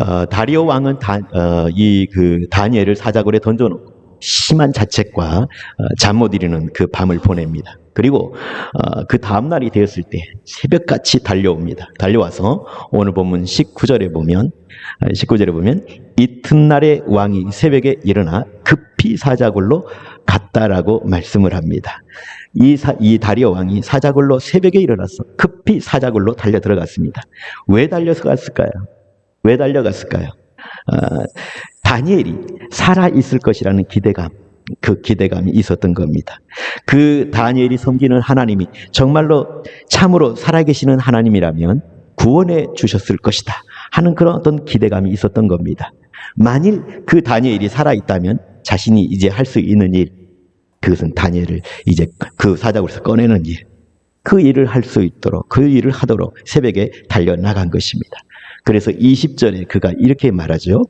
어, 다리오 왕은 어, 이그 다니엘을 사자굴에 던져놓고 심한 자책과 어, 잠못 이루는 그 밤을 보냅니다. 그리고 어, 그 다음 날이 되었을 때 새벽같이 달려옵니다. 달려와서 오늘 본문 19절에 보면 아, 19절에 보면 이튿날에 왕이 새벽에 일어나 급히 사자굴로 갔다라고 말씀을 합니다. 이, 사, 이 다리오 왕이 사자굴로 새벽에 일어나서 급히 사자굴로 달려 들어갔습니다. 왜 달려서 갔을까요? 왜 달려갔을까요? 어, 다니엘이 살아 있을 것이라는 기대감, 그 기대감이 있었던 겁니다. 그 다니엘이 섬기는 하나님이 정말로 참으로 살아계시는 하나님이라면 구원해 주셨을 것이다 하는 그런 어떤 기대감이 있었던 겁니다. 만일 그 다니엘이 살아 있다면 자신이 이제 할 수 있는 일, 그것은 다니엘을 이제 그 사자굴에서 꺼내는 일, 그 일을 할 수 있도록 그 일을 하도록 새벽에 달려 나간 것입니다. 그래서 20절에 그가 이렇게 말하죠.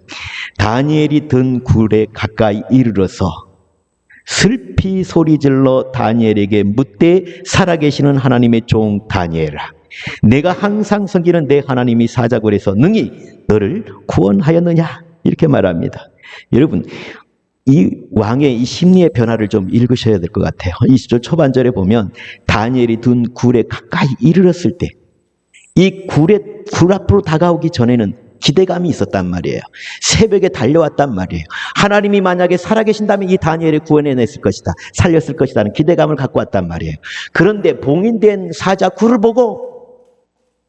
다니엘이 든 굴에 가까이 이르러서 슬피 소리질러 다니엘에게 묻되 살아계시는 하나님의 종 다니엘아 내가 항상 섬기는 내 하나님이 사자굴에서 능히 너를 구원하였느냐 이렇게 말합니다. 여러분 이 왕의 이 심리의 변화를 좀 읽으셔야 될 것 같아요. 20절 초반절에 보면 다니엘이 둔 굴에 가까이 이르렀을 때 이 굴에 굴 앞으로 다가오기 전에는 기대감이 있었단 말이에요. 새벽에 달려왔단 말이에요. 하나님이 만약에 살아계신다면 이 다니엘을 구원해냈을 것이다. 살렸을 것이다는 기대감을 갖고 왔단 말이에요. 그런데 봉인된 사자 굴을 보고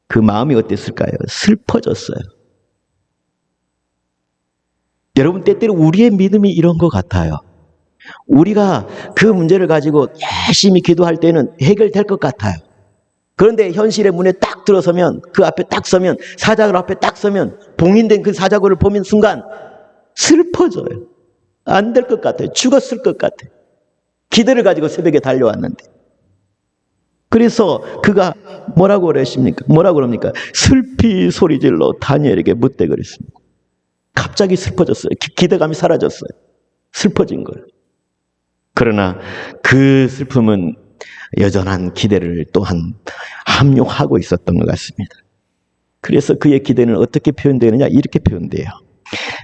그 마음이 어땠을까요? 슬퍼졌어요. 여러분 때때로 우리의 믿음이 이런 것 같아요. 우리가 그 문제를 가지고 열심히 기도할 때는 해결될 것 같아요. 그런데 현실의 문에 딱 들어서면 그 앞에 딱 서면 사자굴 앞에 딱 서면 봉인된 그 사자굴을 보면 순간 슬퍼져요. 안 될 것 같아요. 죽었을 것 같아요. 기대를 가지고 새벽에 달려왔는데. 그래서 그가 뭐라고 그러십니까? 뭐라고 그럽니까? 슬피 소리질러 다니엘에게 묻대 그랬습니다. 갑자기 슬퍼졌어요. 기, 대감이 사라졌어요. 슬퍼진 거예요. 그러나 그 슬픔은 여전한 기대를 또한 함용하고 있었던 것 같습니다. 그래서 그의 기대는 어떻게 표현되느냐? 이렇게 표현돼요.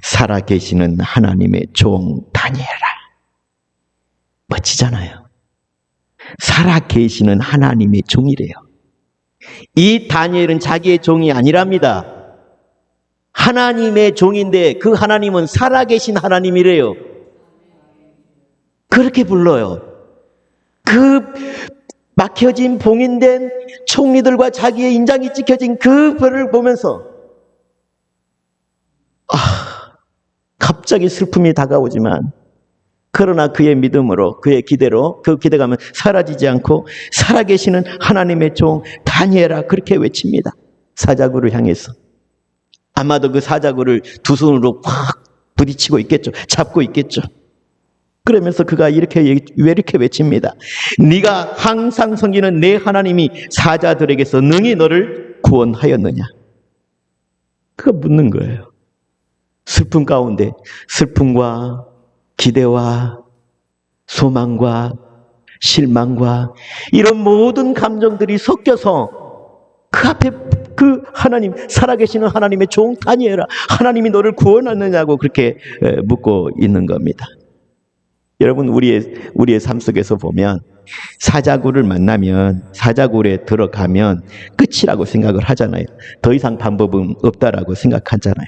살아계시는 하나님의 종 다니엘아. 멋지잖아요. 살아계시는 하나님의 종이래요. 이 다니엘은 자기의 종이 아니랍니다. 하나님의 종인데 그 하나님은 살아계신 하나님이래요. 그렇게 불러요. 그 막혀진 봉인된 총리들과 자기의 인장이 찍혀진 그 벌을 보면서 아, 갑자기 슬픔이 다가오지만 그러나 그의 믿음으로 그의 기대로 그 기대감은 사라지지 않고 살아계시는 하나님의 종 다니엘아 그렇게 외칩니다. 사자굴을 향해서 아마도 그 사자굴을 두 손으로 확 부딪히고 있겠죠. 잡고 있겠죠. 그러면서 그가 이렇게 왜 이렇게 외칩니다. 네가 항상 섬기는 내 하나님이 사자들에게서 능히 너를 구원하였느냐? 그가 묻는 거예요. 슬픔 가운데 슬픔과 기대와 소망과 실망과 이런 모든 감정들이 섞여서 그 앞에 그 하나님 살아계시는 하나님의 종 다니엘아 하나님이 너를 구원하느냐고 그렇게 묻고 있는 겁니다. 여러분 우리의 우리의 삶 속에서 보면 사자굴을 만나면 사자굴에 들어가면 끝이라고 생각을 하잖아요. 더 이상 방법은 없다라고 생각하잖아요.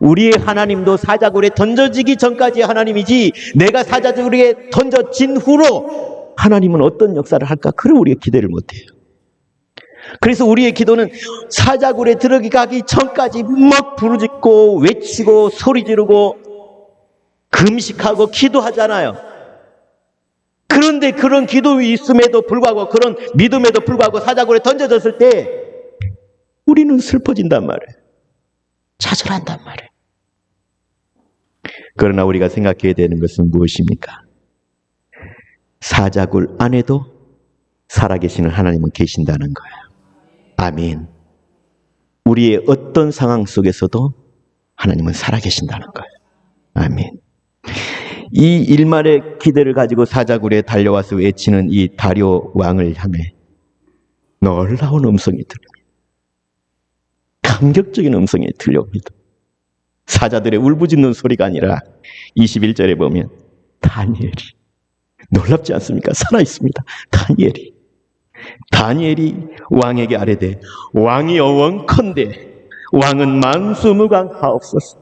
우리의 하나님도 사자굴에 던져지기 전까지 하나님이지 내가 사자굴에 던져진 후로 하나님은 어떤 역사를 할까? 그걸 우리가 기대를 못해요. 그래서 우리의 기도는 사자굴에 들어가기 전까지 막 부르짖고 외치고 소리 지르고 금식하고 기도하잖아요. 그런데 그런 기도 있음에도 불구하고 그런 믿음에도 불구하고 사자굴에 던져졌을 때 우리는 슬퍼진단 말이에요. 좌절한단 말이에요. 그러나 우리가 생각해야 되는 것은 무엇입니까? 사자굴 안에도 살아계시는 하나님은 계신다는 거예요. 아멘. 우리의 어떤 상황 속에서도 하나님은 살아계신다는 거예요. 아멘. 이 일말의 기대를 가지고 사자굴에 달려와서 외치는 이 다리오 왕을 향해 놀라운 음성이 들립니다. 감격적인 음성이 들려옵니다. 사자들의 울부짖는 소리가 아니라 21절에 보면 다니엘이 놀랍지 않습니까? 살아 있습니다. 다니엘이 다니엘이 왕에게 아뢰되 왕이 어원컨대 왕은 만수무강하옵소서.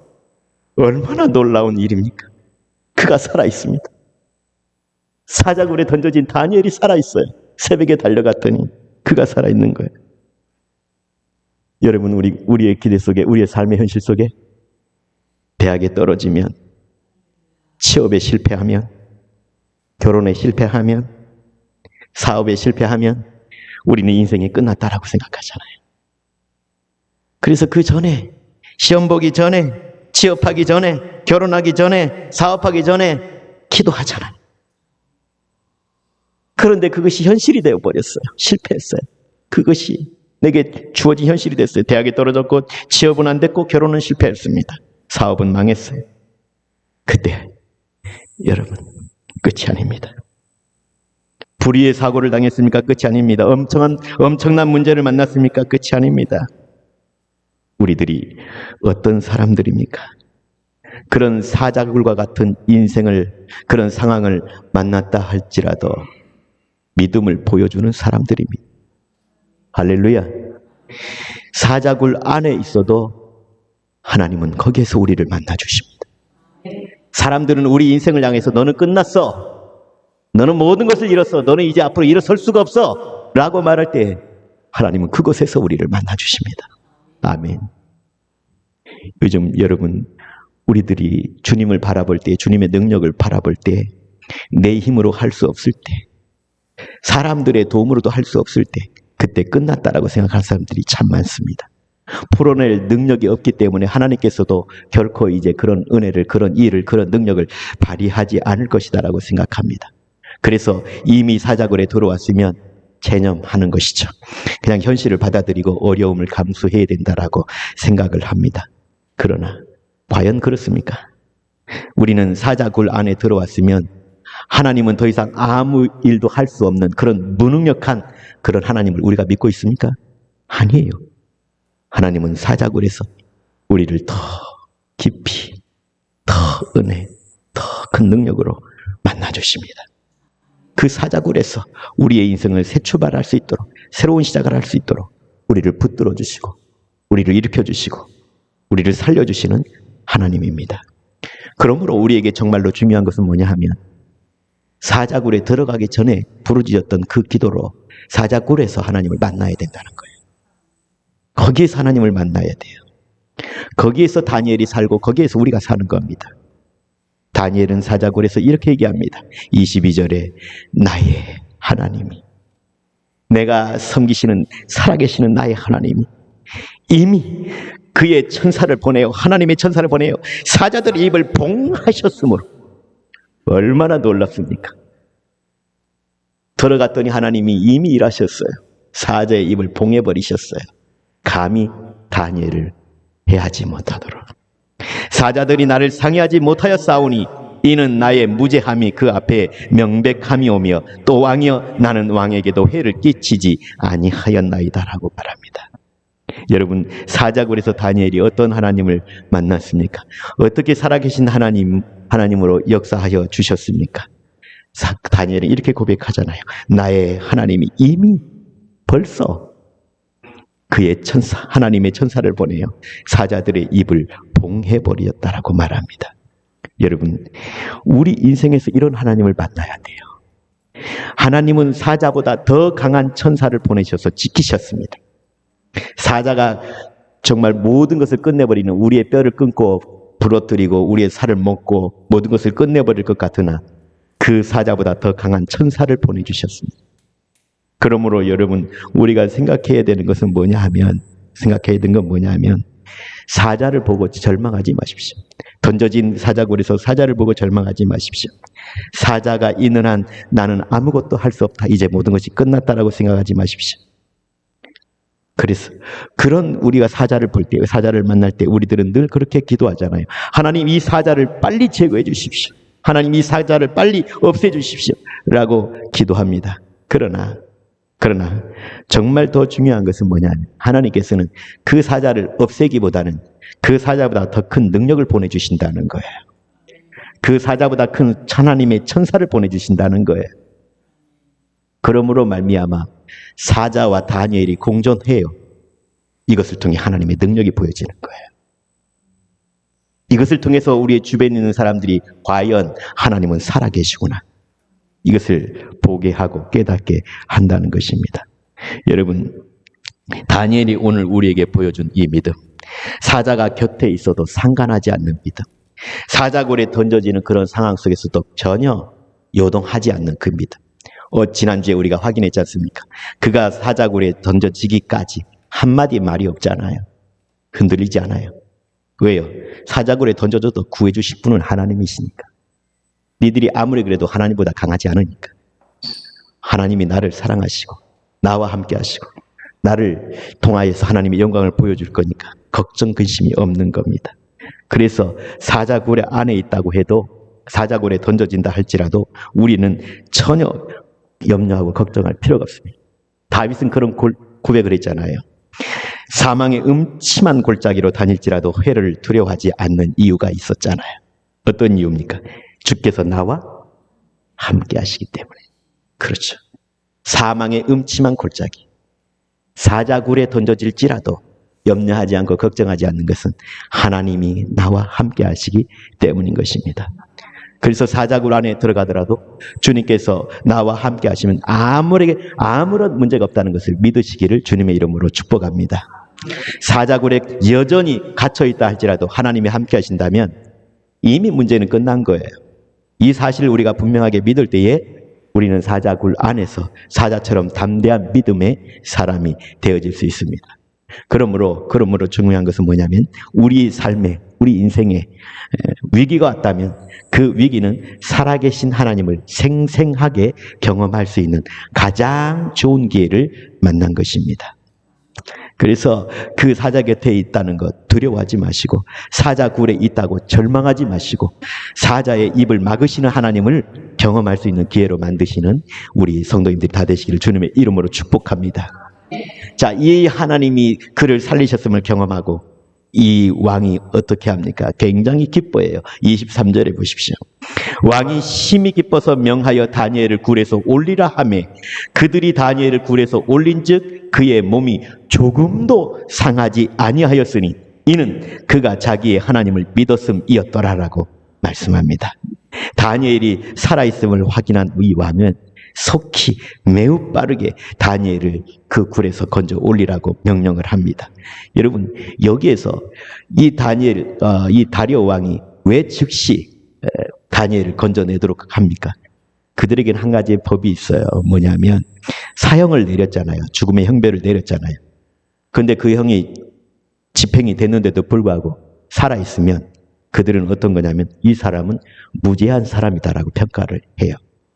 얼마나 놀라운 일입니까? 그가 살아 있습니다. 사자굴에 던져진 다니엘이 살아 있어요. 새벽에 달려갔더니 그가 살아 있는 거예요. 여러분 우리 우리의 기대 속에 우리의 삶의 현실 속에 대학에 떨어지면 취업에 실패하면 결혼에 실패하면 사업에 실패하면 우리는 인생이 끝났다라고 생각하잖아요. 그래서 그 전에 시험 보기 전에 취업하기 전에 결혼하기 전에 사업하기 전에 기도하잖아요. 그런데 그것이 현실이 되어 버렸어요. 실패했어요. 그것이 내게 주어진 현실이 됐어요. 대학에 떨어졌고 취업은 안 됐고 결혼은 실패했습니다. 사업은 망했어요. 그때 여러분 끝이 아닙니다. 불의의 사고를 당했습니까? 끝이 아닙니다. 엄청난 엄청난 문제를 만났습니까? 끝이 아닙니다. 우리들이 어떤 사람들입니까? 그런 사자굴과 같은 인생을 그런 상황을 만났다 할지라도 믿음을 보여주는 사람들입니다. 할렐루야. 사자굴 안에 있어도 하나님은 거기에서 우리를 만나 주십니다. 사람들은 우리 인생을 향해서 너는 끝났어. 너는 모든 것을 잃었어. 너는 이제 앞으로 일어설 수가 없어. 라고 말할 때 하나님은 그곳에서 우리를 만나 주십니다. 아멘. 요즘 여러분, 우리들이 주님을 바라볼 때, 주님의 능력을 바라볼 때, 내 힘으로 할 수 없을 때, 사람들의 도움으로도 할 수 없을 때, 그때 끝났다라고 생각하는 사람들이 참 많습니다. 풀어낼 능력이 없기 때문에 하나님께서도 결코 이제 그런 은혜를, 그런 일을, 그런 능력을 발휘하지 않을 것이다라고 생각합니다. 그래서 이미 사자굴에 들어왔으면 체념하는 것이죠. 그냥 현실을 받아들이고 어려움을 감수해야 된다라고 생각을 합니다. 그러나 과연 그렇습니까? 우리는 사자굴 안에 들어왔으면 하나님은 더 이상 아무 일도 할 수 없는 그런 무능력한 그런 하나님을 우리가 믿고 있습니까? 아니에요. 하나님은 사자굴에서 우리를 더 깊이, 더 은혜, 더 큰 능력으로 만나주십니다. 그 사자굴에서 우리의 인생을 새 출발할 수 있도록, 새로운 시작을 할 수 있도록 우리를 붙들어 주시고, 우리를 일으켜 주시고, 우리를 살려 주시는 하나님입니다. 그러므로 우리에게 정말로 중요한 것은 뭐냐 하면, 사자굴에 들어가기 전에 부르짖었던 그 기도로 사자굴에서 하나님을 만나야 된다는 거예요. 거기에서 하나님을 만나야 돼요. 거기에서 다니엘이 살고 거기에서 우리가 사는 겁니다. 다니엘은 사자굴에서 이렇게 얘기합니다. 22절에 나의 하나님이 내가 섬기시는 살아계시는 나의 하나님이 이미 그의 천사를 보내요. 하나님의 천사를 보내요. 사자들의 입을 봉하셨으므로 얼마나 놀랍습니까? 들어갔더니 하나님이 이미 일하셨어요. 사자의 입을 봉해버리셨어요. 감히 다니엘을 해하지 못하도록. 사자들이 나를 상해하지 못하여 싸우니 이는 나의 무죄함이 그 앞에 명백함이 오며 또 왕이여 나는 왕에게도 해를 끼치지 아니하였나이다라고 말합니다. 여러분 사자굴에서 다니엘이 어떤 하나님을 만났습니까? 어떻게 살아계신 하나님 하나님으로 역사하여 주셨습니까? 사- 다니엘은 이렇게 고백하잖아요. 나의 하나님이 이미 벌써 그의 천사, 하나님의 천사를 보내요. 사자들의 입을 봉해 버렸다라고 말합니다. 여러분, 우리 인생에서 이런 하나님을 만나야 돼요. 하나님은 사자보다 더 강한 천사를 보내셔서 지키셨습니다. 사자가 정말 모든 것을 끝내버리는 우리의 뼈를 끊고 부러뜨리고 우리의 살을 먹고 모든 것을 끝내버릴 것 같으나 그 사자보다 더 강한 천사를 보내주셨습니다. 그러므로 여러분 우리가 생각해야 되는 것은 뭐냐 하면 생각해야 되는 건 뭐냐 하면 사자를 보고 절망하지 마십시오. 던져진 사자굴에서 사자를 보고 절망하지 마십시오. 사자가 있는 한 나는 아무것도 할 수 없다. 이제 모든 것이 끝났다라고 생각하지 마십시오. 그래서 그런 우리가 사자를 볼 때, 사자를 만날 때 우리들은 늘 그렇게 기도하잖아요. 하나님 이 사자를 빨리 제거해 주십시오. 하나님 이 사자를 빨리 없애 주십시오. 라고 기도합니다. 그러나 그러나 정말 더 중요한 것은 뭐냐면 하나님께서는 그 사자를 없애기보다는 그 사자보다 더 큰 능력을 보내주신다는 거예요. 그 사자보다 큰 하나님의 천사를 보내주신다는 거예요. 그러므로 말미암아 사자와 다니엘이 공존해요. 이것을 통해 하나님의 능력이 보여지는 거예요. 이것을 통해서 우리의 주변에 있는 사람들이 과연 하나님은 살아계시구나. 이것을 보게 하고 깨닫게 한다는 것입니다. 여러분, 다니엘이 오늘 우리에게 보여준 이 믿음. 사자가 곁에 있어도 상관하지 않는 믿음. 사자굴에 던져지는 그런 상황 속에서도 전혀 요동하지 않는 그 믿음. 어, 지난주에 우리가 확인했지 않습니까? 그가 사자굴에 던져지기까지 한마디 말이 없잖아요. 흔들리지 않아요. 왜요? 사자굴에 던져져도 구해주실 분은 하나님이시니까. 니들이 아무리 그래도 하나님보다 강하지 않으니까. 하나님이 나를 사랑하시고, 나와 함께 하시고, 나를 통하여서 하나님의 영광을 보여줄 거니까 걱정, 근심이 없는 겁니다. 그래서 사자굴에 안에 있다고 해도 사자굴에 던져진다 할지라도 우리는 전혀 염려하고 걱정할 필요가 없습니다. 다윗은 그런 골- 고백을 했잖아요. 사망의 음침한 골짜기로 다닐지라도 회를 두려워하지 않는 이유가 있었잖아요. 어떤 이유입니까? 주께서 나와 함께 하시기 때문에. 그렇죠. 사망의 음침한 골짜기. 사자굴에 던져질지라도 염려하지 않고 걱정하지 않는 것은 하나님이 나와 함께 하시기 때문인 것입니다. 그래서 사자굴 안에 들어가더라도 주님께서 나와 함께 하시면 아무리, 아무런 문제가 없다는 것을 믿으시기를 주님의 이름으로 축복합니다. 사자굴에 여전히 갇혀 있다 할지라도 하나님이 함께 하신다면 이미 문제는 끝난 거예요. 이 사실을 우리가 분명하게 믿을 때에 우리는 사자굴 안에서 사자처럼 담대한 믿음의 사람이 되어질 수 있습니다. 그러므로 그러므로 중요한 것은 뭐냐면 우리 삶에 우리 인생에 에, 위기가 왔다면 그 위기는 살아계신 하나님을 생생하게 경험할 수 있는 가장 좋은 기회를 만난 것입니다. 그래서 그 사자 곁에 있다는 것 두려워하지 마시고 사자 굴에 있다고 절망하지 마시고 사자의 입을 막으시는 하나님을 경험할 수 있는 기회로 만드시는 우리 성도님들이 다 되시기를 주님의 이름으로 축복합니다. 자, 이 하나님이 그를 살리셨음을 경험하고 이 왕이 어떻게 합니까? 굉장히 기뻐해요. 23절에 보십시오. 왕이 심히 기뻐서 명하여 다니엘을 굴에서 올리라 하매 그들이 다니엘을 굴에서 올린즉 그의 몸이 조금도 상하지 아니하였으니 이는 그가 자기의 하나님을 믿었음이었더라라고 말씀합니다. 다니엘이 살아있음을 확인한 이 왕은 속히 매우 빠르게 다니엘을 그 굴에서 건져 올리라고 명령을 합니다. 여러분 여기에서 이 다니엘, 어, 이 다리오 왕이 왜 즉시 에, 다니엘을 건져내도록 합니까? 그들에게는 한 가지 법이 있어요. 뭐냐면 사형을 내렸잖아요. 죽음의 형배를 내렸잖아요. 근데 그 형이 집행이 됐는데도 불구하고 살아있으면 그들은 어떤 거냐면 이 사람은 무죄한 사람이다라고 평가를 해요.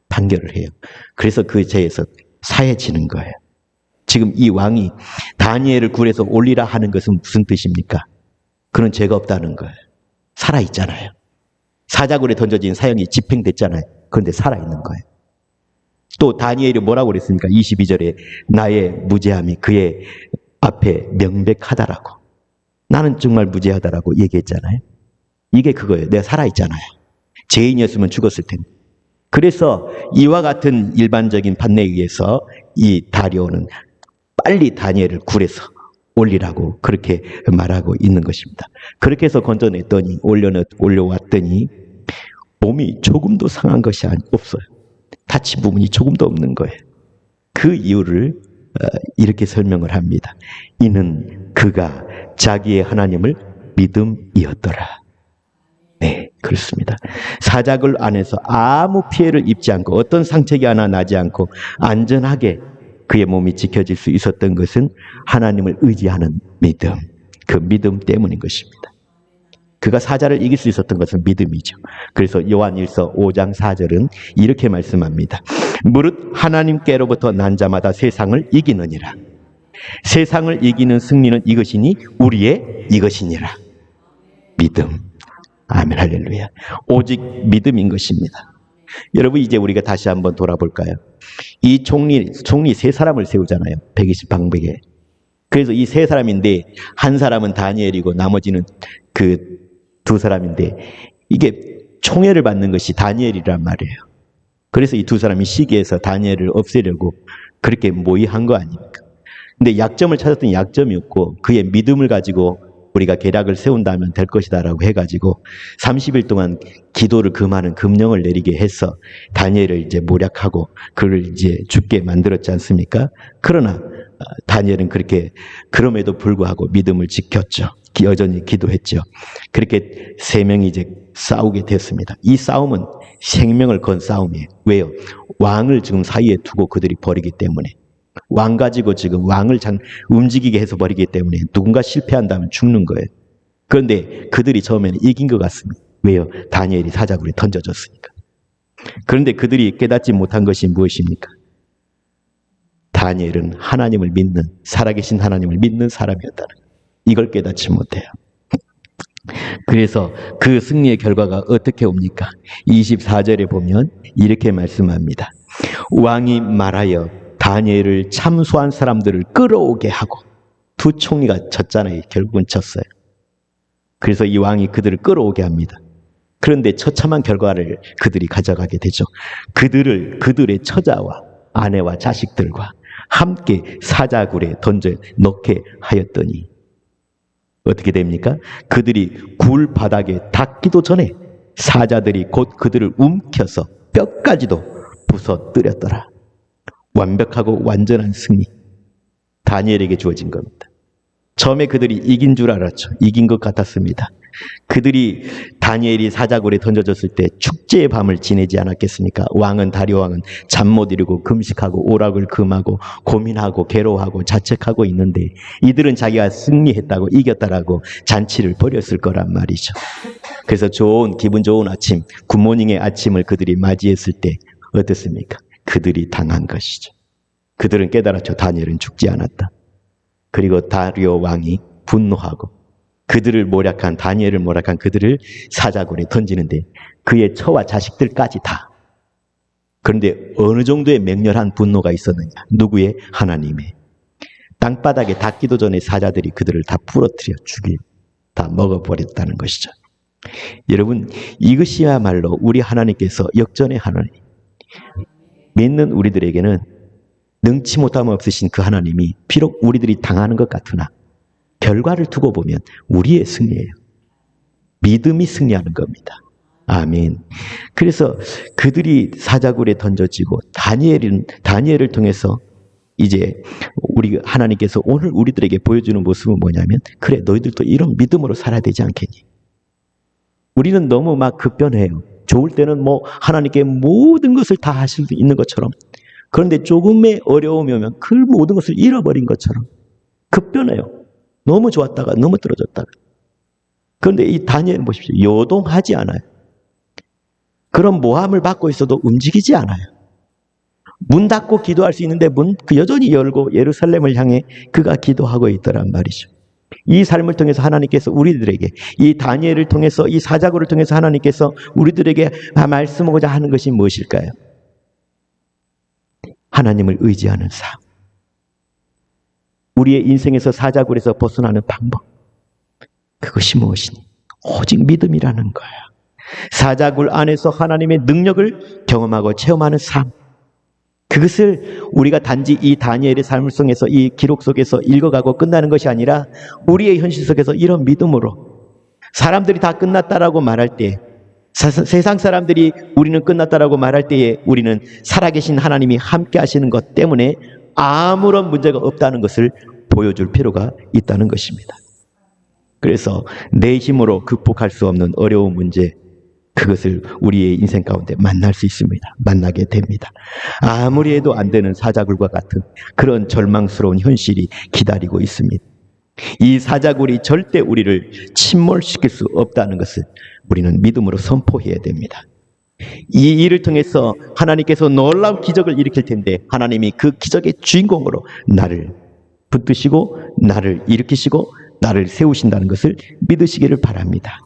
판결을 해요. 그래서 그 죄에서 사해지는 거예요. 지금 이 왕이 다니엘을 굴에서 올리라 하는 것은 무슨 뜻입니까? 그런 죄가 없다는 거예요. 살아있잖아요. 사자굴에 던져진 사형이 집행됐잖아요. 그런데 살아있는 거예요. 또 다니엘이 뭐라고 그랬습니까? 22절에 나의 무죄함이 그의 앞에 명백하다라고. 나는 정말 무죄하다라고 얘기했잖아요. 이게 그거예요. 내가 살아있잖아요. 죄인이었으면 죽었을 텐데. 그래서 이와 같은 일반적인 판례에 의해서 이 다리오는 빨리 다니엘을 굴에서 올리라고 그렇게 말하고 있는 것입니다. 그렇게 해서 건져냈더니 올려 올려왔더니 몸이 조금도 상한 것이 없어요. 다친 부분이 조금도 없는 거예요. 그 이유를 어, 이렇게 설명을 합니다. 이는 그가 자기의 하나님을 믿음이었더라. 네, 그렇습니다. 사자굴 안에서 아무 피해를 입지 않고 어떤 상책이 하나 나지 않고 안전하게 그의 몸이 지켜질 수 있었던 것은 하나님을 의지하는 믿음, 그 믿음 때문인 것입니다. 그가 사자를 이길 수 있었던 것은 믿음이죠. 그래서 요한일서 5장 4절은 이렇게 말씀합니다. 무릇 하나님께로부터 난 자마다 세상을 이기느니라. 세상을 이기는 승리는 이것이니 우리의 이것이니라. 믿음. 아멘 할렐루야. 오직 믿음인 것입니다. 여러분 이제 우리가 다시 한번 돌아볼까요? 이 총리 총리 세 사람을 세우잖아요. 120 방백에. 그래서 이 세 사람인데 한 사람은 다니엘이고 나머지는 그 두 사람인데 이게 총애를 받는 것이 다니엘이란 말이에요. 그래서 이 두 사람이 시기에서 다니엘을 없애려고 그렇게 모의한 거 아닙니까? 근데 약점을 찾았던 약점이었고 그의 믿음을 가지고 우리가 계략을 세운다면 될 것이다라고 해가지고 30일 동안 기도를 금하는 금령을 내리게 해서 다니엘을 이제 모략하고 그를 이제 죽게 만들었지 않습니까? 그러나 어, 다니엘은 그렇게 그럼에도 불구하고 믿음을 지켰죠. 기- 여전히 기도했죠. 그렇게 세 명이 이제 싸우게 됐습니다. 이 싸움은 생명을 건 싸움이에요. 왜요? 왕을 지금 사이에 두고 그들이 버리기 때문에 왕 가지고 지금 왕을 장, 움직이게 해서 버리기 때문에 누군가 실패한다면 죽는 거예요. 그런데 그들이 처음에는 이긴 것 같습니다. 왜요? 다니엘이 사자굴에 던져졌으니까. 그런데 그들이 깨닫지 못한 것이 무엇입니까? 다니엘은 하나님을 믿는, 살아계신 하나님을 믿는 사람이었다는 것. 이걸 깨닫지 못해요. 그래서 그 승리의 결과가 어떻게 옵니까? 24절에 보면 이렇게 말씀합니다. 왕이 말하여 다니엘을 참소한 사람들을 끌어오게 하고 두 총리가 졌잖아요. 결국은 졌어요. 그래서 이 왕이 그들을 끌어오게 합니다. 그런데 처참한 결과를 그들이 가져가게 되죠. 그들을 그들의 처자와 아내와 자식들과 함께 사자굴에 던져 넣게 하였더니 어떻게 됩니까? 그들이 굴 바닥에 닿기도 전에 사자들이 곧 그들을 움켜서 뼈까지도 부서뜨렸더라. 완벽하고 완전한 승리. 다니엘에게 주어진 겁니다. 처음에 그들이 이긴 줄 알았죠. 이긴 것 같았습니다. 그들이 다니엘이 사자굴에 던져졌을 때 축제의 밤을 지내지 않았겠습니까? 왕은 다리오 왕은 잠 못 이루고 금식하고 오락을 금하고 고민하고 괴로워하고 자책하고 있는데 이들은 자기가 승리했다고 이겼다라고 잔치를 벌였을 거란 말이죠. 그래서 좋은 기분 좋은 아침, 굿모닝의 아침을 그들이 맞이했을 때 어땠습니까? 그들이 당한 것이죠. 그들은 깨달았죠. 다니엘은 죽지 않았다. 그리고 다리오 왕이 분노하고 그들을 모략한 다니엘을 모략한 그들을 사자굴에 던지는데 그의 처와 자식들까지 다. 그런데 어느 정도의 맹렬한 분노가 있었느냐? 누구의? 하나님의. 땅바닥에 닿기도 전에 사자들이 그들을 다 부러뜨려 죽이, 다 먹어버렸다는 것이죠. 여러분, 이것이야말로 우리 하나님께서 역전의 하나님. 믿는 우리들에게는 능치 못함 없으신 그 하나님이 비록 우리들이 당하는 것 같으나 결과를 두고 보면 우리의 승리예요. 믿음이 승리하는 겁니다. 아멘. 그래서 그들이 사자굴에 던져지고 다니엘은 다니엘을 통해서 이제 우리 하나님께서 오늘 우리들에게 보여주는 모습은 뭐냐면 그래 너희들도 이런 믿음으로 살아야 되지 않겠니? 우리는 너무 막 급변해요. 좋을 때는 뭐 하나님께 모든 것을 다 하실 수 있는 것처럼 그런데 조금의 어려움이 오면 그 모든 것을 잃어버린 것처럼 급변해요. 너무 좋았다가 너무 떨어졌다가. 그런데 이 다니엘은 보십시오. 요동하지 않아요. 그런 모함을 받고 있어도 움직이지 않아요. 문 닫고 기도할 수 있는데 문그 여전히 열고 예루살렘을 향해 그가 기도하고 있더란 말이죠. 이 삶을 통해서 하나님께서 우리들에게 이 다니엘을 통해서 이 사자굴을 통해서 하나님께서 우리들에게 말씀하고자 하는 것이 무엇일까요? 하나님을 의지하는 삶. 우리의 인생에서 사자굴에서 벗어나는 방법. 그것이 무엇이니? 오직 믿음이라는 거야. 사자굴 안에서 하나님의 능력을 경험하고 체험하는 삶. 그것을 우리가 단지 이 다니엘의 삶을 통해서 이 기록 속에서 읽어가고 끝나는 것이 아니라 우리의 현실 속에서 이런 믿음으로 사람들이 다 끝났다라고 말할 때 사- 세상 사람들이 우리는 끝났다라고 말할 때에 우리는 살아계신 하나님이 함께 하시는 것 때문에 아무런 문제가 없다는 것을 보여줄 필요가 있다는 것입니다. 그래서 내 힘으로 극복할 수 없는 어려운 문제, 그것을 우리의 인생 가운데 만날 수 있습니다. 만나게 됩니다. 아무리 해도 안 되는 사자굴과 같은 그런 절망스러운 현실이 기다리고 있습니다. 이 사자굴이 절대 우리를 침몰시킬 수 없다는 것을 우리는 믿음으로 선포해야 됩니다. 이 일을 통해서 하나님께서 놀라운 기적을 일으킬 텐데 하나님이 그 기적의 주인공으로 나를 붙드시고 나를 일으키시고 나를 세우신다는 것을 믿으시기를 바랍니다.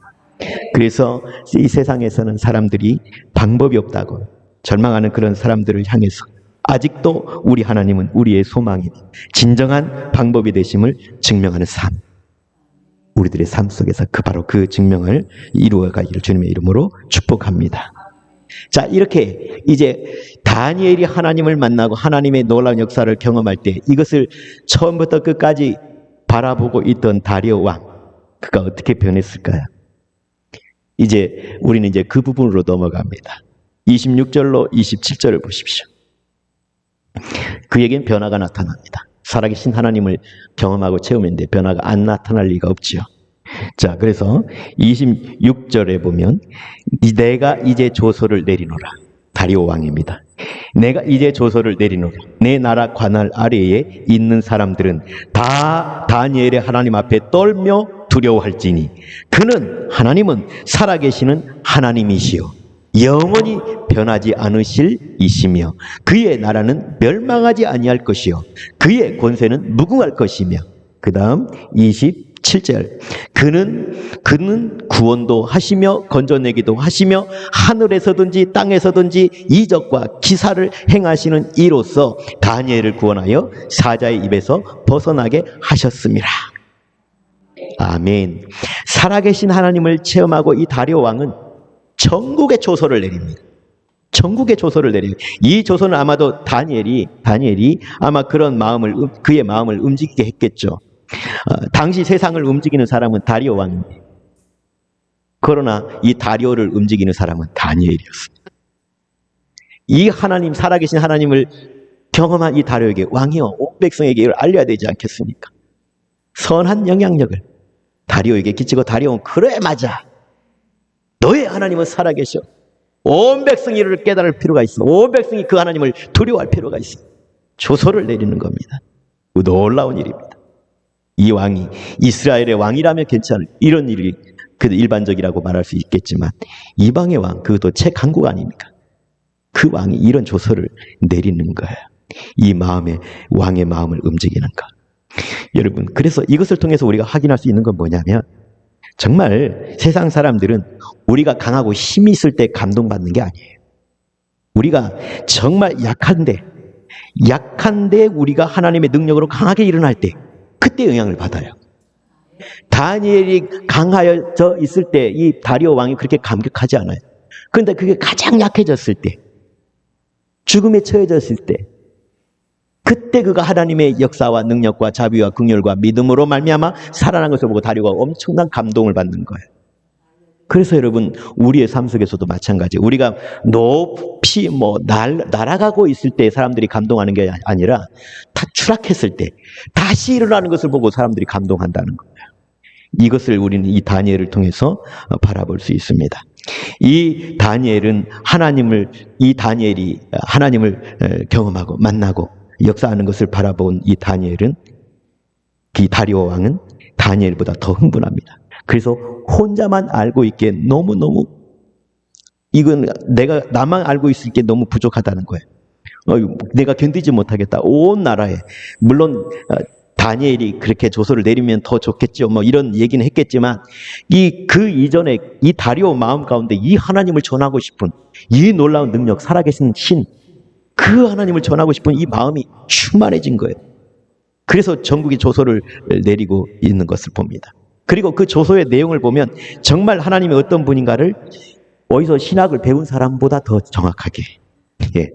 그래서 이 세상에서는 사람들이 방법이 없다고 절망하는 그런 사람들을 향해서 아직도 우리 하나님은 우리의 소망이 진정한 방법이 되심을 증명하는 삶. 우리들의 삶 속에서 그 바로 그 증명을 이루어가기를 주님의 이름으로 축복합니다. 자, 이렇게 이제 다니엘이 하나님을 만나고 하나님의 놀라운 역사를 경험할 때 이것을 처음부터 끝까지 바라보고 있던 다리오 왕, 그가 어떻게 변했을까요? 이제 우리는 이제 그 부분으로 넘어갑니다. 26절로 27절을 보십시오. 그에겐 변화가 나타납니다. 살아계신 하나님을 경험하고 체험했는데 변화가 안 나타날 리가 없지요. 자, 그래서 26절에 보면 내가 이제 조서를 내리노라. 다리오 왕입니다. 내가 이제 조서를 내리노라. 내 나라 관할 아래에 있는 사람들은 다 다니엘의 하나님 앞에 떨며 두려워할지니 그는 하나님은 살아계시는 하나님이시요. 영원히 변하지 않으실 이시며 그의 나라는 멸망하지 아니할 것이요. 그의 권세는 무궁할 것이며. 그다음 27절 그는 그는 구원도 하시며 건져내기도 하시며 하늘에서든지 땅에서든지 이적과 기사를 행하시는 이로써 다니엘을 구원하여 사자의 입에서 벗어나게 하셨습니다. 아멘. 살아계신 하나님을 체험하고 이 다리오 왕은 전국의 조서를 내립니다. 전국의 조서를 내립니다. 이 조서는 아마도 다니엘이 다니엘이 아마 그런 마음을 음, 그의 마음을 움직이게 했겠죠. 어, 당시 세상을 움직이는 사람은 다리오 왕인데 그러나 이 다리오를 움직이는 사람은 다니엘이었습니다. 이 하나님 살아계신 하나님을 경험한 이 다리오에게 왕이여 온 백성에게 이걸 알려야 되지 않겠습니까? 선한 영향력을 다리오에게 끼치고 다리오는 그래 맞아. 너의 하나님은 살아계셔. 온 백성이 이를 깨달을 필요가 있어. 온 백성이 그 하나님을 두려워할 필요가 있어. 조소를 내리는 겁니다. 놀라운 일입니다. 이 왕이 이스라엘의 왕이라면 괜찮을 이런 일이 그 일반적이라고 말할 수 있겠지만 이방의 왕 그것도 책한국 아닙니까? 그 왕이 이런 조서를 내리는 거예요. 이 마음에 왕의 마음을 움직이는 것. 여러분, 그래서 이것을 통해서 우리가 확인할 수 있는 건 뭐냐면, 정말 세상 사람들은 우리가 강하고 힘이 있을 때 감동받는 게 아니에요. 우리가 정말 약한데, 약한데 우리가 하나님의 능력으로 강하게 일어날 때, 그때 영향을 받아요. 다니엘이 강하여져 있을 때 이 다리오 왕이 그렇게 감격하지 않아요. 그런데 그게 가장 약해졌을 때, 죽음에 처해졌을 때, 그때 그가 하나님의 역사와 능력과 자비와 긍휼과 믿음으로 말미암아 살아난 것을 보고 다리오가 엄청난 감동을 받는 거예요. 그래서 여러분 우리의 삶 속에서도 마찬가지. 우리가 높이 뭐 날, 날아가고 있을 때 사람들이 감동하는 게 아니라 다 추락했을 때 다시 일어나는 것을 보고 사람들이 감동한다는 거예요. 이것을 우리는 이 다니엘을 통해서 바라볼 수 있습니다. 이 다니엘은 하나님을 이 다니엘이 하나님을 경험하고 만나고 역사하는 것을 바라본 이 다니엘은 이 다리오 왕은 다니엘보다 더 흥분합니다. 그래서 혼자만 알고 있기에 너무너무 이건 내가 나만 알고 있을 게 너무 부족하다는 거예요. 어, 내가 견디지 못하겠다. 온 나라에 물론 어, 다니엘이 그렇게 조서를 내리면 더 좋겠죠. 뭐 이런 얘기는 했겠지만 이 그 이전에 이 다리오 마음 가운데 이 하나님을 전하고 싶은 이 놀라운 능력 살아계신 신 그 하나님을 전하고 싶은 이 마음이 충만해진 거예요. 그래서 전국이 조서를 내리고 있는 것을 봅니다. 그리고 그 조서의 내용을 보면 정말 하나님이 어떤 분인가를 어디서 신학을 배운 사람보다 더 정확하게, 예.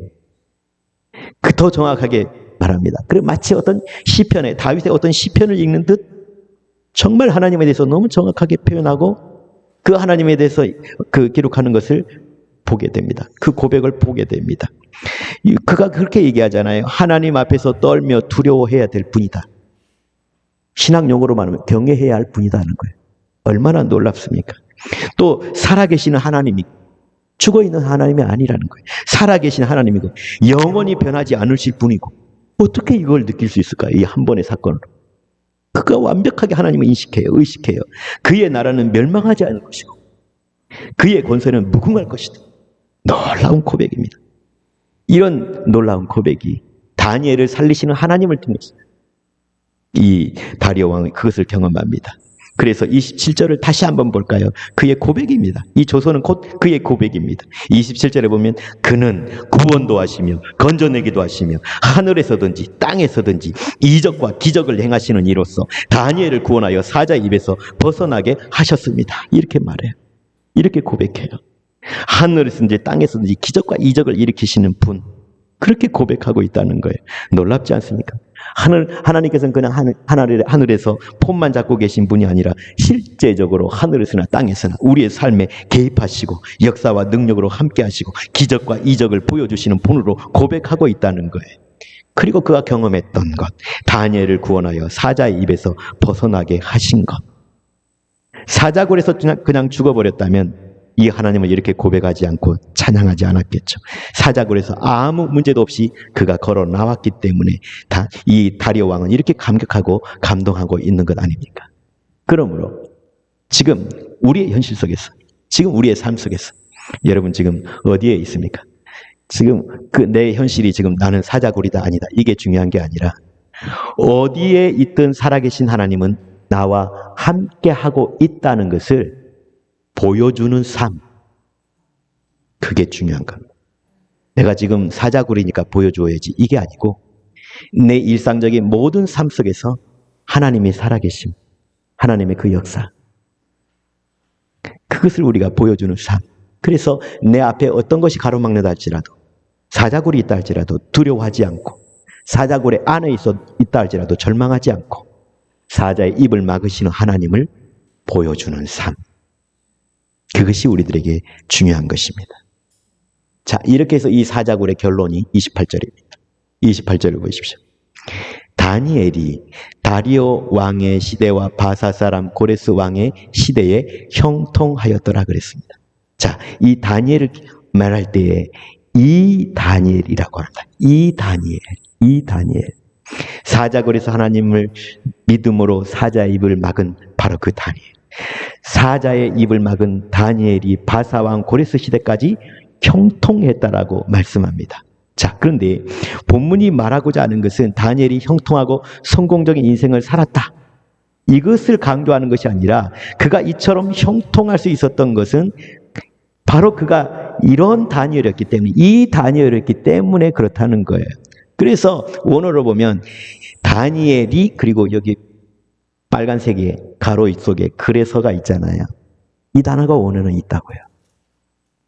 그 더 정확하게 말합니다. 그리고 마치 어떤 시편에, 다윗의 어떤 시편을 읽는 듯 정말 하나님에 대해서 너무 정확하게 표현하고 그 하나님에 대해서 그 기록하는 것을 보게 됩니다. 그 고백을 보게 됩니다. 그가 그렇게 얘기하잖아요. 하나님 앞에서 떨며 두려워해야 될 분이다. 신학 용어로 말하면 경외해야 할 분이다는 거예요. 얼마나 놀랍습니까? 또 살아계시는 하나님이 죽어 있는 하나님이 아니라는 거예요. 살아계신 하나님이고 영원히 변하지 않으실 분이고 어떻게 이걸 느낄 수 있을까요? 이 한 번의 사건으로. 그가 완벽하게 하나님을 인식해요. 의식해요. 그의 나라는 멸망하지 않을 것이고 그의 권세는 무궁할 것이다. 놀라운 고백입니다. 이런 놀라운 고백이 다니엘을 살리시는 하나님을 통해서 이 다리오 왕이 그것을 경험합니다. 그래서 27절을 다시 한번 볼까요? 그의 고백입니다. 이 조서는 곧 그의 고백입니다. 27절에 보면 그는 구원도 하시며 건져내기도 하시며 하늘에서든지 땅에서든지 이적과 기적을 행하시는 이로써 다니엘을 구원하여 사자의 입에서 벗어나게 하셨습니다. 이렇게 말해요. 이렇게 고백해요. 하늘에서든지 땅에서든지 기적과 이적을 일으키시는 분. 그렇게 고백하고 있다는 거예요. 놀랍지 않습니까? 하늘, 하나님께서는 그냥 하늘, 하늘, 하늘에서 폰만 잡고 계신 분이 아니라 실제적으로 하늘에서나 땅에서나 우리의 삶에 개입하시고 역사와 능력으로 함께 하시고 기적과 이적을 보여주시는 분으로 고백하고 있다는 거예요. 그리고 그가 경험했던 것, 다니엘을 구원하여 사자의 입에서 벗어나게 하신 것. 사자굴에서 그냥, 그냥 죽어버렸다면 이 하나님을 이렇게 고백하지 않고 찬양하지 않았겠죠. 사자굴에서 아무 문제도 없이 그가 걸어 나왔기 때문에 다, 이 다리오 왕은 이렇게 감격하고 감동하고 있는 것 아닙니까? 그러므로 지금 우리의 현실 속에서, 지금 우리의 삶 속에서 여러분 지금 어디에 있습니까? 지금 그 내 현실이 지금 나는 사자굴이다 아니다 이게 중요한 게 아니라 어디에 있든 살아계신 하나님은 나와 함께 하고 있다는 것을 보여주는 삶. 그게 중요한 겁니다. 내가 지금 사자굴이니까 보여줘야지. 이게 아니고, 내 일상적인 모든 삶 속에서 하나님이 살아계심, 하나님의 그 역사. 그것을 우리가 보여주는 삶. 그래서 내 앞에 어떤 것이 가로막는다 할지라도, 사자굴이 있다 할지라도 두려워하지 않고, 사자굴의 안에 있어 있다 할지라도 절망하지 않고, 사자의 입을 막으시는 하나님을 보여주는 삶. 그것이 우리들에게 중요한 것입니다. 자, 이렇게 해서 이 사자굴의 결론이 28절입니다. 28절을 보십시오. 다니엘이 다리오 왕의 시대와 바사 사람 고레스 왕의 시대에 형통하였더라 그랬습니다. 자, 이 다니엘을 말할 때에 이 다니엘이라고 합니다. 이 다니엘, 이 다니엘. 사자굴에서 하나님을 믿음으로 사자의 입을 막은 바로 그 다니엘. 사자의 입을 막은 다니엘이 바사왕 고레스 시대까지 형통했다라고 말씀합니다. 자, 그런데 본문이 말하고자 하는 것은 다니엘이 형통하고 성공적인 인생을 살았다. 이것을 강조하는 것이 아니라 그가 이처럼 형통할 수 있었던 것은 바로 그가 이런 다니엘이었기 때문에 이 다니엘이었기 때문에 그렇다는 거예요. 그래서 원어로 보면 다니엘이 그리고 여기 빨간색의 가로 속에 그래서가 있잖아요. 이 단어가 원어는 있다고요.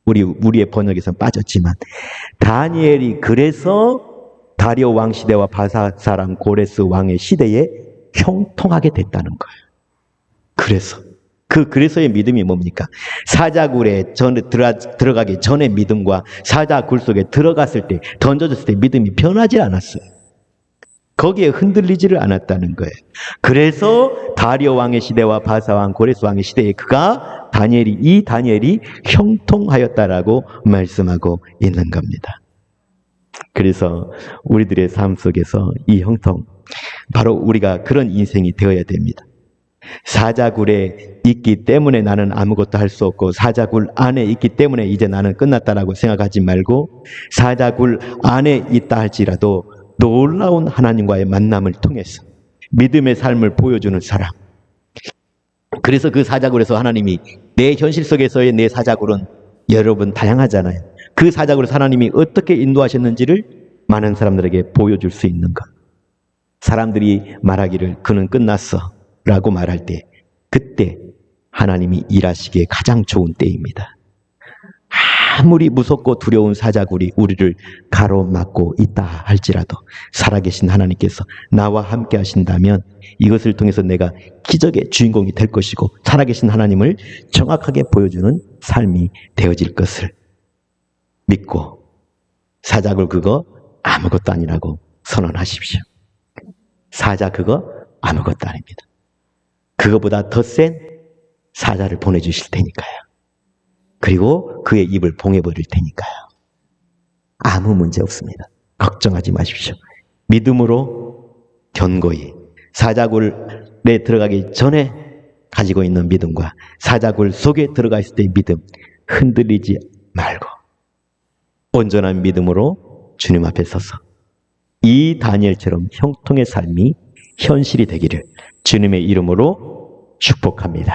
우리 우리의 번역에서 빠졌지만 다니엘이 그래서 다리오 왕 시대와 바사 사람 고레스 왕의 시대에 형통하게 됐다는 거예요. 그래서 그 그래서의 믿음이 뭡니까? 사자굴에 전 들어, 들어가기 전의 믿음과 사자굴 속에 들어갔을 때 던져졌을 때 믿음이 변하지 않았어요. 거기에 흔들리지를 않았다는 거예요. 그래서 다리오 왕의 시대와 바사 왕, 고레스 왕의 시대에 그가 다니엘이 이 다니엘이 형통하였다라고 말씀하고 있는 겁니다. 그래서 우리들의 삶 속에서 이 형통 바로 우리가 그런 인생이 되어야 됩니다. 사자굴에 있기 때문에 나는 아무것도 할 수 없고 사자굴 안에 있기 때문에 이제 나는 끝났다라고 생각하지 말고 사자굴 안에 있다 할지라도 놀라운 하나님과의 만남을 통해서 믿음의 삶을 보여주는 사람. 그래서 그 사자굴에서 하나님이 내 현실 속에서의 내 사자굴은 여러분 다양하잖아요. 그 사자굴에서 하나님이 어떻게 인도하셨는지를 많은 사람들에게 보여줄 수 있는 것. 사람들이 말하기를 그는 끝났어 라고 말할 때 그때 하나님이 일하시기에 가장 좋은 때입니다. 아무리 무섭고 두려운 사자굴이 우리를 가로막고 있다 할지라도 살아계신 하나님께서 나와 함께 하신다면 이것을 통해서 내가 기적의 주인공이 될 것이고 살아계신 하나님을 정확하게 보여주는 삶이 되어질 것을 믿고 사자굴 그거 아무것도 아니라고 선언하십시오. 사자 그거 아무것도 아닙니다. 그거보다 더 센 사자를 보내주실 테니까요. 그리고 그의 입을 봉해버릴 테니까요. 아무 문제 없습니다. 걱정하지 마십시오. 믿음으로 견고히 사자굴에 들어가기 전에 가지고 있는 믿음과 사자굴 속에 들어가 있을 때의 믿음 흔들리지 말고 온전한 믿음으로 주님 앞에 서서 이 다니엘처럼 형통의 삶이 현실이 되기를 주님의 이름으로 축복합니다.